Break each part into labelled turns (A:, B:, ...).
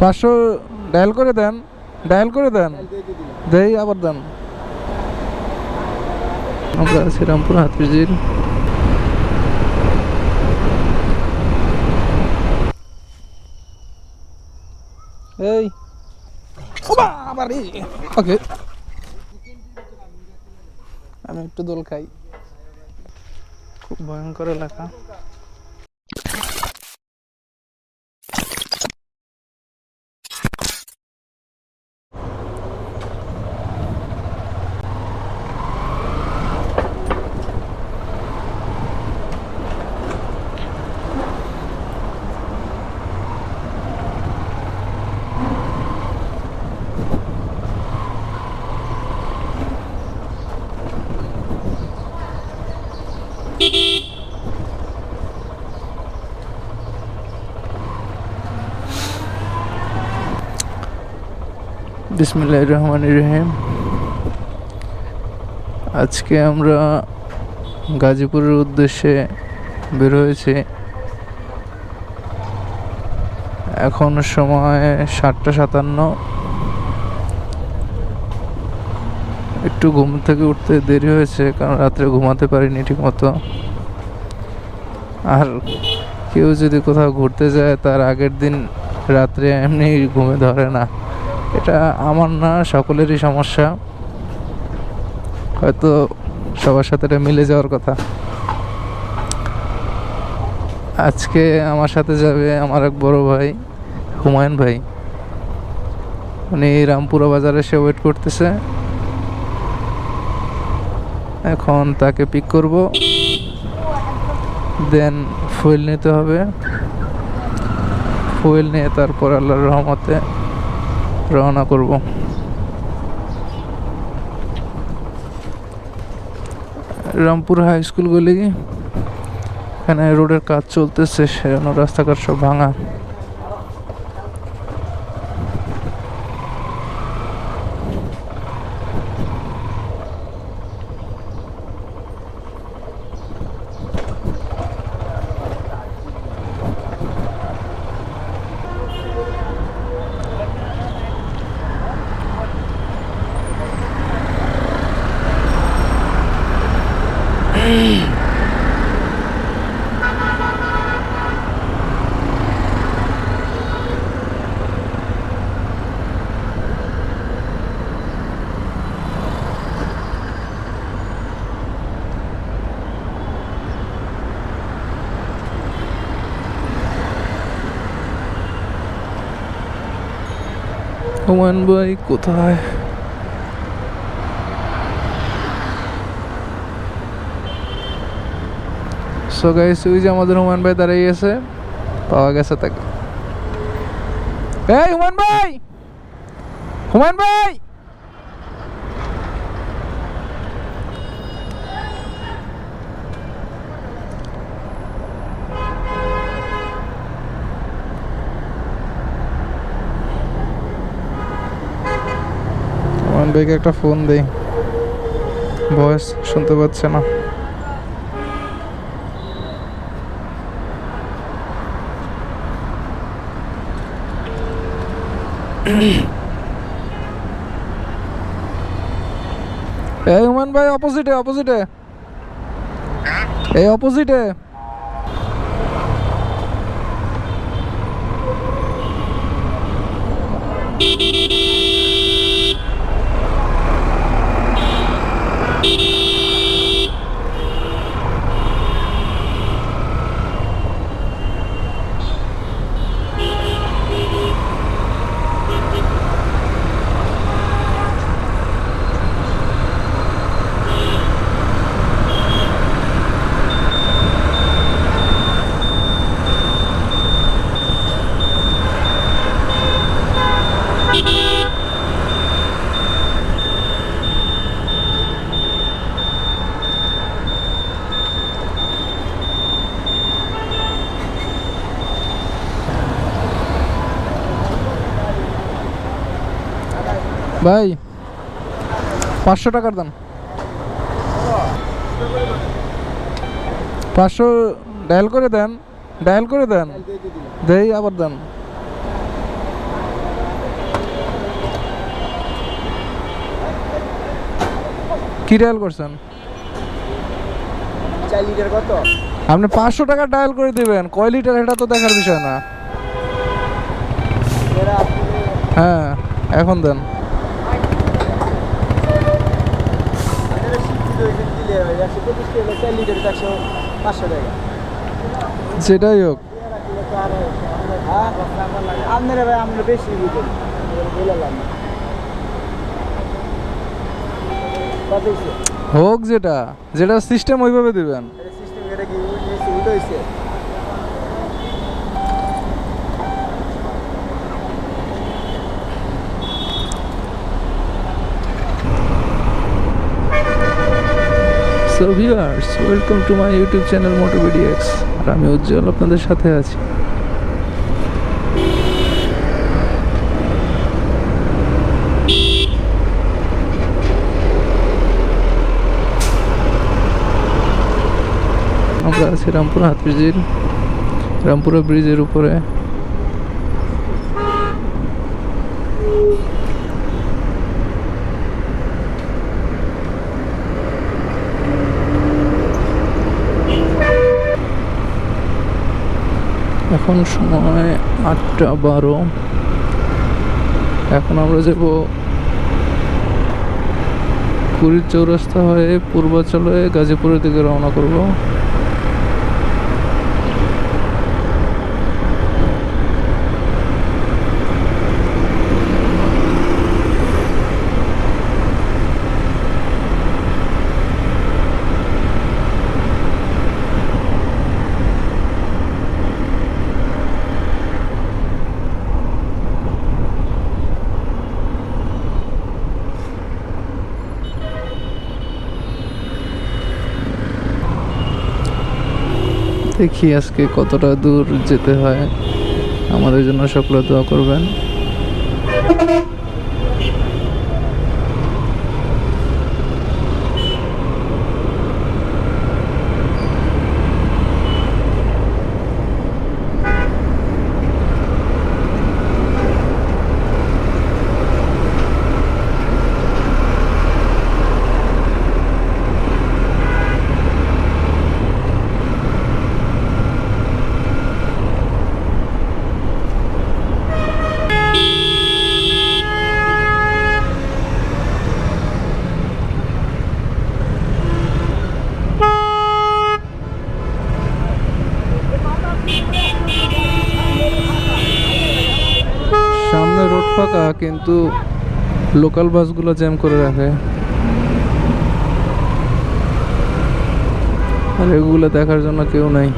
A: পাঁচশো ডায়াল করে দেন, ডায়াল করে দেন দেই আবার দেন। আমরা আছি রামপুর হাতিঝিল। এই। ওকে। আমি একটু দোল খাই। খুব ভয়ঙ্কর এলাকা। বিসমিল্লাহ রহমান রহিম। আজকে আমরা গাজীপুরের উদ্দেশ্যে বের হয়েছি। এখন সময় সাতটা সাতান্ন। একটু ঘুম থেকে উঠতে দেরি হয়েছে, কারণ রাত্রে ঘুমাতে পারিনি ঠিক মতো আর কেউ যদি কোথাও ঘুরতে যায়, তার আগের দিন রাত্রে এমনি ঘুমে ধরে না। এটা আমার না, সকলেরই সমস্যা। হয়তো সবার সাথে এটা মিলে যাওয়ার কথা। আজকে আমার সাথে যাবে আমার এক বড় ভাই, হুমায়ুন ভাই। উনি রামপুরা বাজারে এসে ওয়েট করতেছে। এখন তাকে পিক করব। দেন ফুয়েল নিতে হবে। ফুয়েল নিয়ে তারপর আল্লাহর রহমতে রওনা করব। রামপুর হাই স্কুল গলি এখানে রোডের কাজ চলতেছে সেজন্য রাস্তাঘাট সব ভাঙা। হুমায়ুন ভাই, কোথায়? সো গাইস ওই যে আমাদের হুমায়ুন ভাই দাঁড়িয়ে গেছে, পাওয়া গেছে তাকে। এই হুমায়ুন ভাই! হুমায়ুন ভাই হুমায়ুন ভাইকে একটা ফোন দেই। ভয়েস শুনতে পাচ্ছে না। এই হুমান ভাই অপোজিটে অপোজিটে এই অপোজিটে ভাই পাঁচশো টাকার দাম। পাঁচশো ডায়াল করে দেন ডায়াল করে দেন দেই আবার দেন। কি ডায়াল করছেন? আপনি পাঁচশো টাকা ডায়াল করে দিবেন কয় লিটার এটা তো দেখার বিষয় না। হ্যাঁ এখন দেন।
B: লিটার একশো পাঁচশো টাকা।
A: যেটাই হোক।
B: আপনারা ভাই আমরা বেশি
A: হোক যেটা যেটা সিস্টেম ওইভাবে দিবেন।
B: সিস্টেম এটা কি উল্টো হয়েছে
A: so viewers welcome to my YouTube channel moto videos আর আমি উজ্জ্বল, আপনাদের সাথে আছি। আমরা আছি রামপুরা হাত ব্রিজের রামপুরা ব্রিজের উপরে। এখন সময় আটটা বারো। এখন আমরা যাব পুরীর চৌরাস্তা হয়ে পূর্বাচলে গাজীপুরের দিকে রওনা করব। দেখি আজকে কতটা দূর যেতে হয়। আমাদের জন্য সকলে দোয়া করবেন সামনে রোড ফাঁকা কিন্তু লোকাল বাসগুলো জ্যাম করে রাখে। আর এগুলো দেখার জন্য কেউ নাই।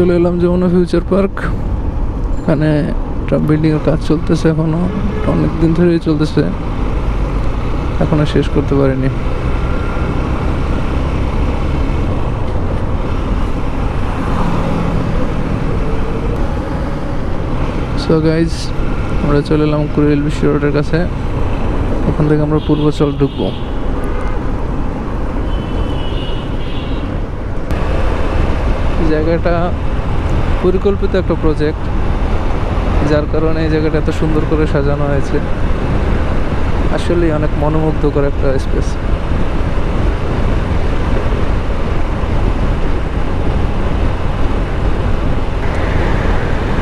A: চলে এলাম যমুনা ফিউচার পার্ক। এখানে একটা বিল্ডিং এর কাজ চলতেছে এখনও অনেক দিন ধরেই চলতেছে। এখনও শেষ করতে পারিনি। সো গাইজ আমরা চলে এলাম কুড়িল বিশ্ব রোডের কাছে। ওখান থেকে আমরা পূর্বাচল ঢুকবো। জায়গাটা পরিকল্পিত একটা প্রজেক্ট যার কারণে এই জায়গাটা এত সুন্দর করে সাজানো হয়েছে। আসলেই অনেক মনোমুগ্ধকর একটা স্পেস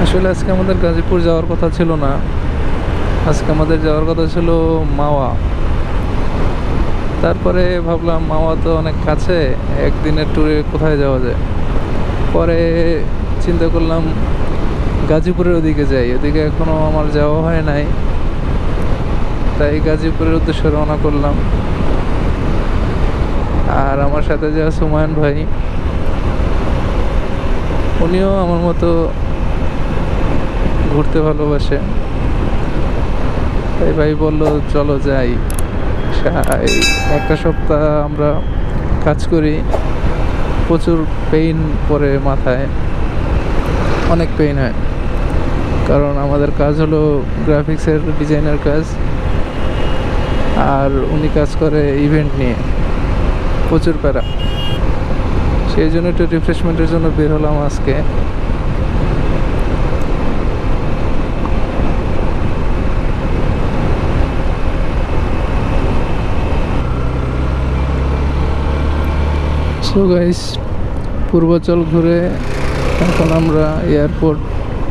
A: আসলে আজকে আমাদের গাজীপুর যাওয়ার কথা ছিল না। আজকে আমাদের যাওয়ার কথা ছিল মাওয়া। তারপরে ভাবলাম মাওয়া তো অনেক কাছে, একদিনের ট্যুরে কোথায় যাওয়া যায়? পরে চিন্তা করলাম গাজীপুরের ওদিকে যাই। ওদিকে এখনও আমার যাওয়া হয় নাই। তাই গাজীপুরের উদ্দেশ্যে রওনা করলাম। আর আমার সাথে যা আছে হুমায়ুন ভাই, উনিও আমার মতো ঘুরতে ভালোবাসে। তাই ভাই বলল, চলো যাই। একটা সপ্তাহ আমরা কাজ করি। প্রচুর পেইন পড়ে মাথায়। অনেক পেইন হয়। কারণ আমাদের কাজ হলো গ্রাফিক্সের ডিজাইনের কাজ, আর উনি কাজ করে ইভেন্ট নিয়ে, প্রচুর প্যারা। সেই জন্য একটু রিফ্রেশমেন্টের জন্য বের হলাম আজকে। সো গাইস পূর্বাচল ঘুরে এখন আমরা এয়ারপোর্ট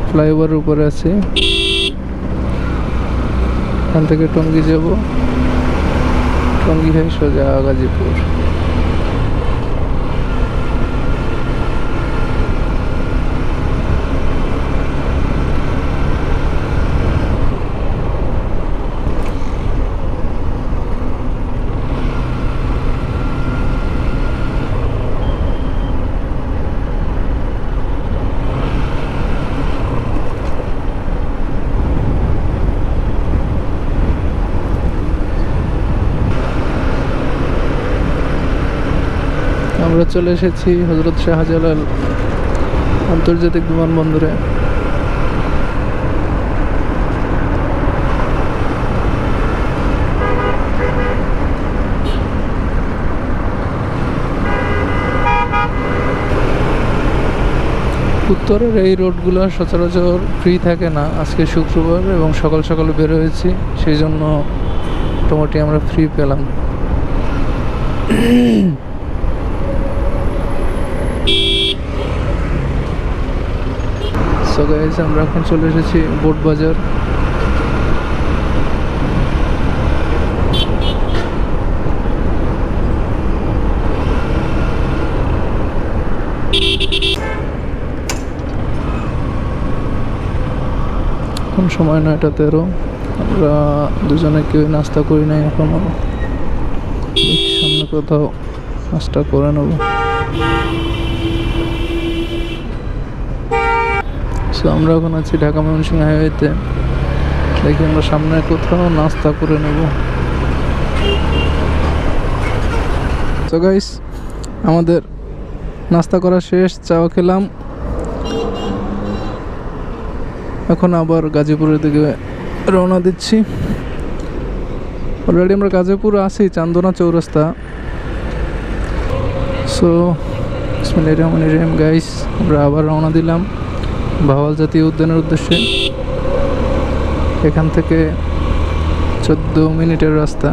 A: ফ্লাইওভারের উপরে আছি। এখান থেকে টঙ্গি যাব। টঙ্গি হয়ে সোজা গাজীপুর আমরা চলে এসেছি হজরত শাহজালাল আন্তর্জাতিক বিমানবন্দরে। উত্তরের এই রোডগুলো সচরাচর ফ্রি থাকে না। আজকে শুক্রবার এবং সকাল সকাল বের হয়েছি, সেই জন্য মোটামুটি আমরা ফ্রি পেলাম। সো গাইস আমরা এখন চলে এসেছি বোট বাজার। এখন সময় নয়টা তেরো। আমরা দুজনে কেউ নাস্তা করি নাই, এখনও। সামনে কোথাও নাস্তা করে নেব। সো আমরা এখন আছি ঢাকা ময়মনসিংহ হাইওয়েতে। দেখি আমরা সামনে কোথাও নাস্তা করে নেব। তো গাইস আমাদের নাস্তা করা শেষ, চাও খেলাম। এখন আবার গাজীপুরের দিকে রওনা দিচ্ছি। অলরেডি আমরা গাজীপুর আছি, চান্দনা চৌরাস্তা। সো রহমানির রহিম গাইস আমরা আবার রওনা দিলাম। ভাওয়াল জাতীয় উদ্যানের উদ্দেশ্যে এখান থেকে চোদ্দ মিনিটের রাস্তা।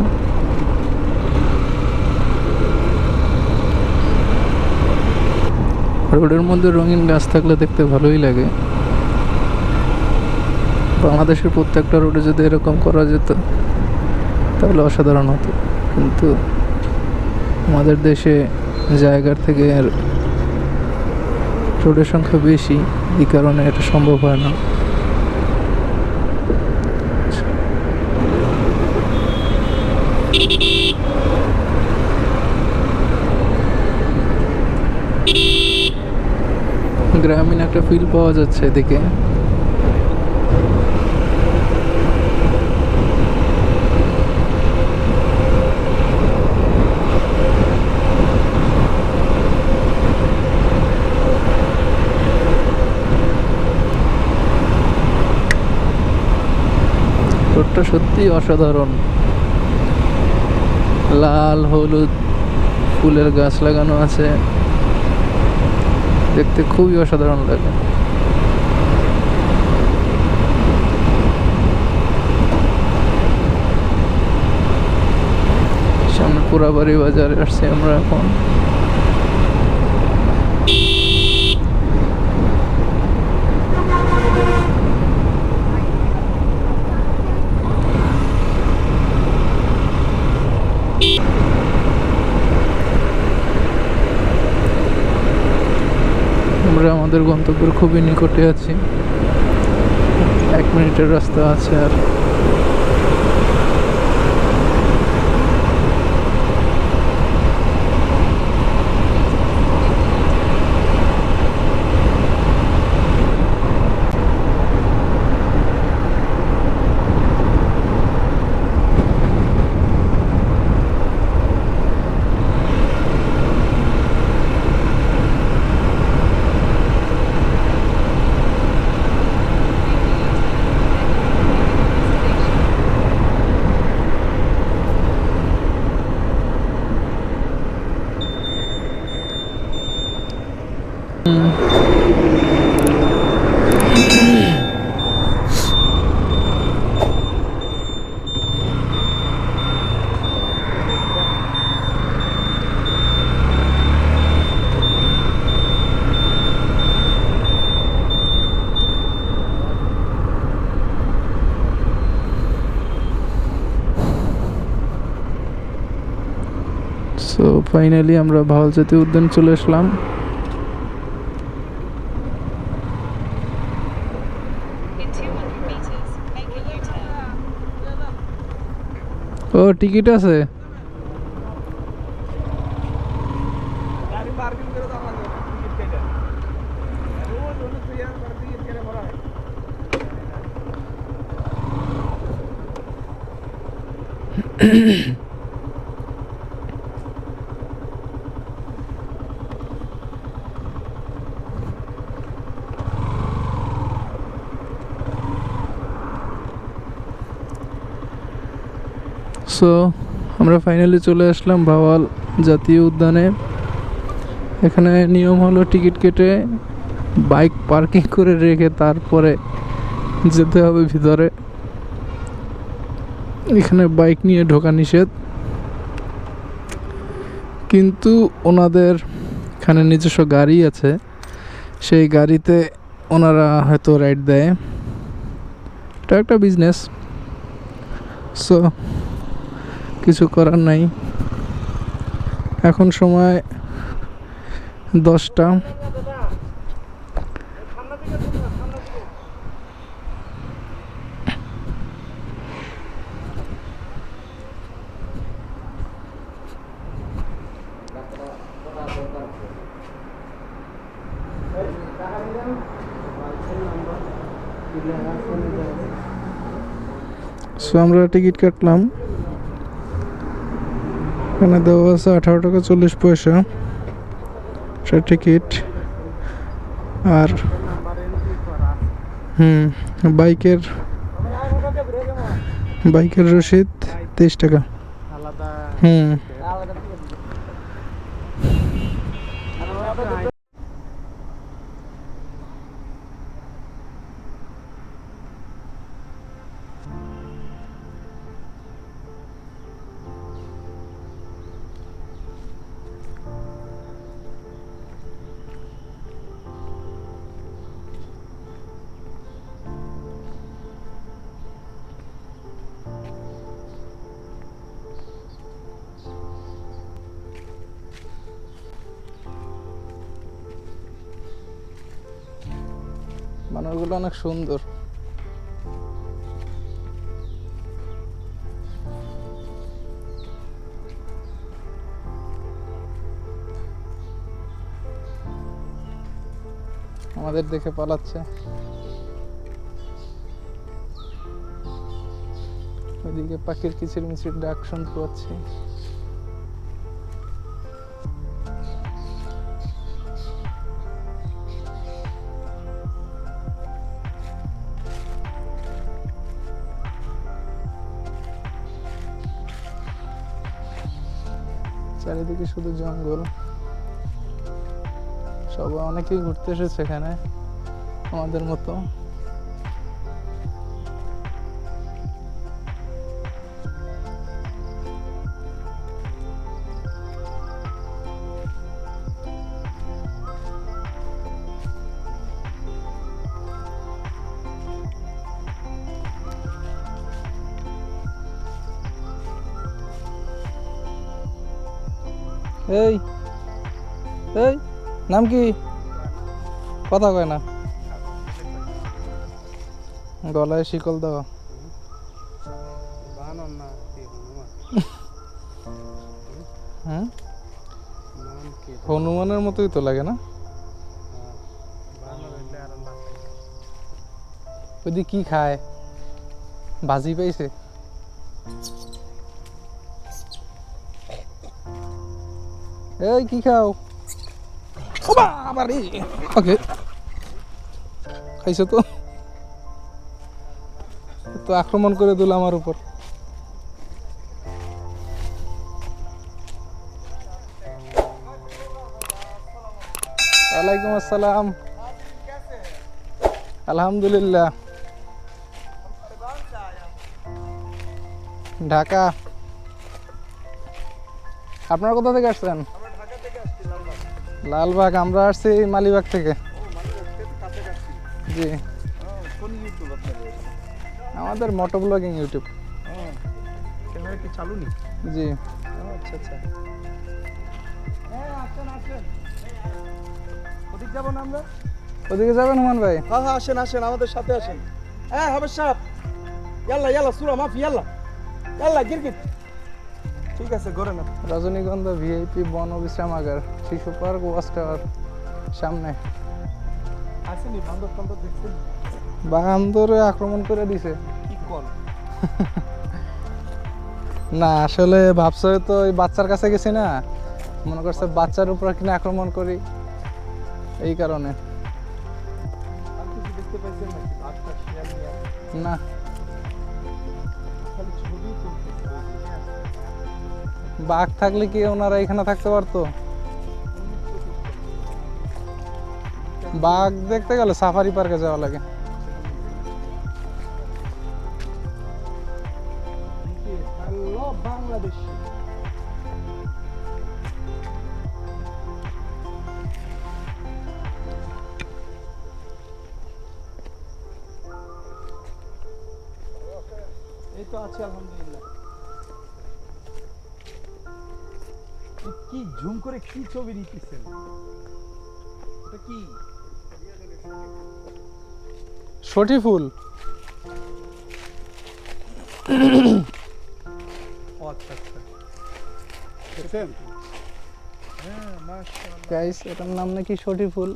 A: রোডের মধ্যে রঙিন গাছ থাকলে দেখতে ভালোই লাগে। বাংলাদেশের প্রত্যেকটা রোডে যদি এরকম করা যেত, তাহলে অসাধারণ হতো। কিন্তু আমাদের দেশে জায়গার থেকে রোডের সংখ্যা বেশি, এই কারণে এটা সম্ভব হয় না। গ্রামীণ একটা ফিল পাওয়া যাচ্ছে এদিকে। রোডটা সত্যি অসাধারণ। লাল, হলুদ ফুলের গাছ লাগানো আছে। দেখতে খুবই অসাধারণ লাগে। সামনে পুরাবাড়ি বাজারে আসছি আমরা এখন আমরা আমাদের গন্তব্যের খুবই নিকটে আছি। এক মিনিটের রাস্তা আছে আর ফাইনালি আমরা ভাওয়াল জাতীয় উদ্যান চলে আসলাম
C: In 200 meters, make a U-turn.
A: ও টিকিট আছে
B: গাড়ি পার্কিং করে দাও আমাকে টিকিট কেটে রোজ অন্য তুই আর করে টিকিট কেটে ভরা হয়
A: সো আমরা ফাইনালি চলে আসলাম ভাওয়াল জাতীয় উদ্যানে। এখানে নিয়ম হলো টিকিট কেটে বাইক পার্কিং করে রেখে তারপরে যেতে হবে ভিতরে। এখানে বাইক নিয়ে ঢোকা নিষেধ। কিন্তু ওনাদের এখানে নিজস্ব গাড়ি আছে। সেই গাড়িতে ওনারা হয়তো রাইড দেয়। এটা একটা বিজনেস সো কিছু করার নাই। এখন সময় দশটা। সো আমরা টিকিট কাটলাম। এখানে দেওয়া আছে আঠারো টাকা চল্লিশ পয়সা। সে টিকিট আর হুম, বাইকের বাইকের রসিদ তেইশ টাকা। হুম।
B: আলাদা
A: অনেক সুন্দর। আমাদের দেখে পালাচ্ছে। ওইদিকে পাখির কিচির মিচির ডাক শুনতে পাচ্ছি। চারিদিকে শুধু জঙ্গল। সবাই অনেকেই ঘুরতে এসেছে এখানে আমাদের মতো। এই এই নাম কি? কথা কয় না। গলায় শিকল
B: নাম কি?
A: হনুমানের মতোই তো লাগে না?
B: না
A: ওইদিকে কি খায়? ভাজি পাইছে? এই, কি খাও? ওকে। খাইছো তো? তো আক্রমণ করে দিল আমার উপর। ওয়ালাইকুম আসসালাম। আলহামদুলিল্লাহ। ঢাকা। আপনারা কোথা থেকে আসছেন?
B: লালবাগ
A: আমরা আসছি মালিবাগ থেকে। জি। আমাদের মোটো ব্লগিং ইউটিউব
B: ক্যামেরা কি চালু
A: জি।
B: আচ্ছা আচ্ছা। হ্যাঁ আসেন আসেন। ওদিক যাব না আমরা?
D: ওদিকে যাবেন হুমান ভাই?
B: হ্যাঁ হ্যাঁ আসেন আসেন আমাদের সাথে আসেন। হ্যাঁ হবে সাহেব। ইয়াল্লা ইয়াল্লা সুরা মাফি ইয়াল্লা। ইয়াল্লা গিরগিট। ঠিক আছে ঘরে না
D: রজনীগন্ধা ভিআইপি বন বিশ্রামাগার শিশু পার্ক ওয়াচ টাওয়ার সামনে।
B: আসেনি বান্ধব টান্ধব দেখছেন?
D: বান্দরে আক্রমণ করে দিছে।
B: কি কল?
D: না আসলে ভাবছে তো ওই বাচ্চার কাছে গেছি না। মনে করছে বাচ্চার উপর কিনা আক্রমণ করি। এই কারণে। না। বাঘ থাকলে কি ওনারা এখানে থাকতে পারতো? বাঘ দেখতে গেলে সাফারি পার্কে যাওয়া লাগে।
B: কি ঝুম করে কি ছবি নিতেছেন কি?
D: সঠি ফুল?
B: ও আচ্ছা আচ্ছা। হ্যাঁ
D: গাইস এটার নাম নাকি সঠি ফুল?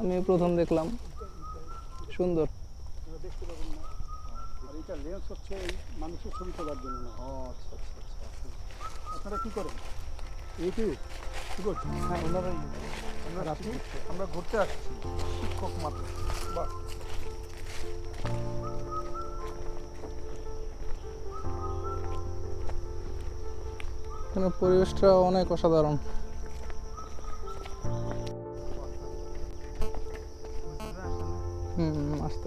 D: আমি প্রথম দেখলাম। সুন্দর।
B: আর এটা লেন্স হচ্ছে মানুষের ছবি তোলার জন্য। না আচ্ছা আচ্ছা আচ্ছা। আপনারা কি করেন? কি করছেন? হ্যাঁ ওনারাই। আমরা আপনি আমরা ঘুরতে আসছি শিক্ষক মাত্র বা
D: এখানে পরিবেশটা অনেক অসাধারণ। হুম আস্তে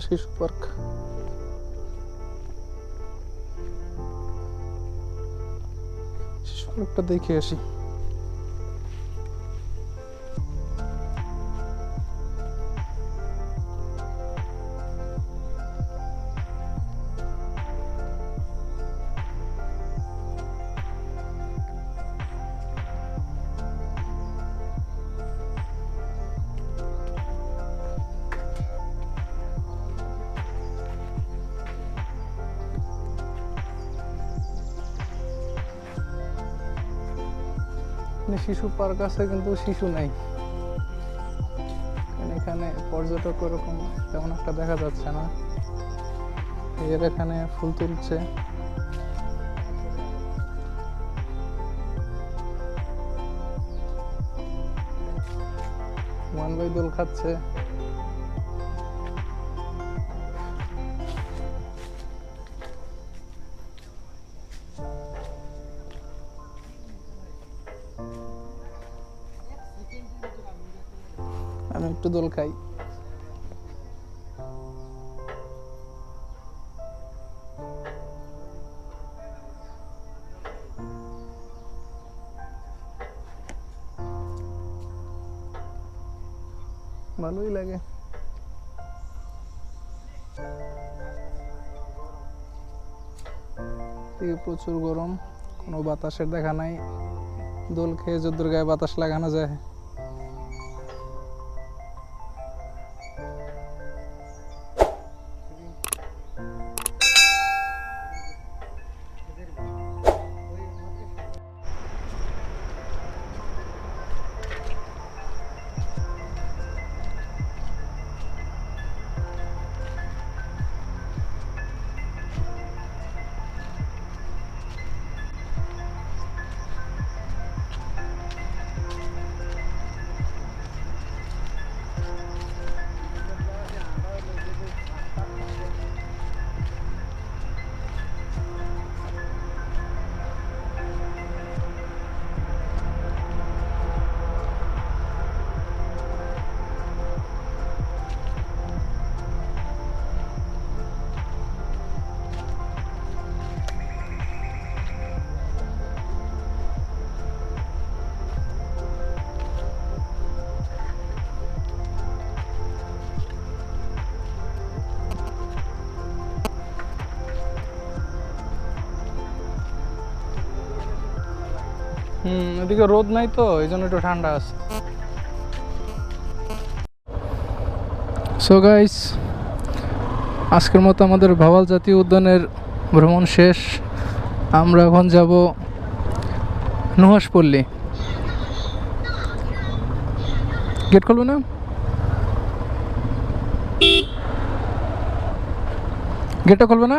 D: এগুলো শিশু পার্ক শিশু পার্কটা দেখে আসি। এখানে শিশু পার্ক আছে কিন্তু শিশু নাই। এখানে পর্যটক ওরকম তেমন একটা দেখা যাচ্ছে না। এর এখানে ফুল তুলছে। ওয়ান বাই দোল খাচ্ছে। দোল খাই। ভালোই লাগে। প্রচুর গরম, কোনো বাতাসের দেখা নাই। দোল খেয়ে যদ্দুর গায়ে বাতাস লাগানো যায়। হুম, এদিকে রোদ নাই তো, এই জন্য একটু ঠান্ডা আছে।
A: সো গাইস আজকের মতো আমাদের ভাওয়াল জাতীয় উদ্যানের ভ্রমণ শেষ। আমরা এখন যাব নুহাসপল্লী গেট খুলবে না? গেটটা খুলবে না?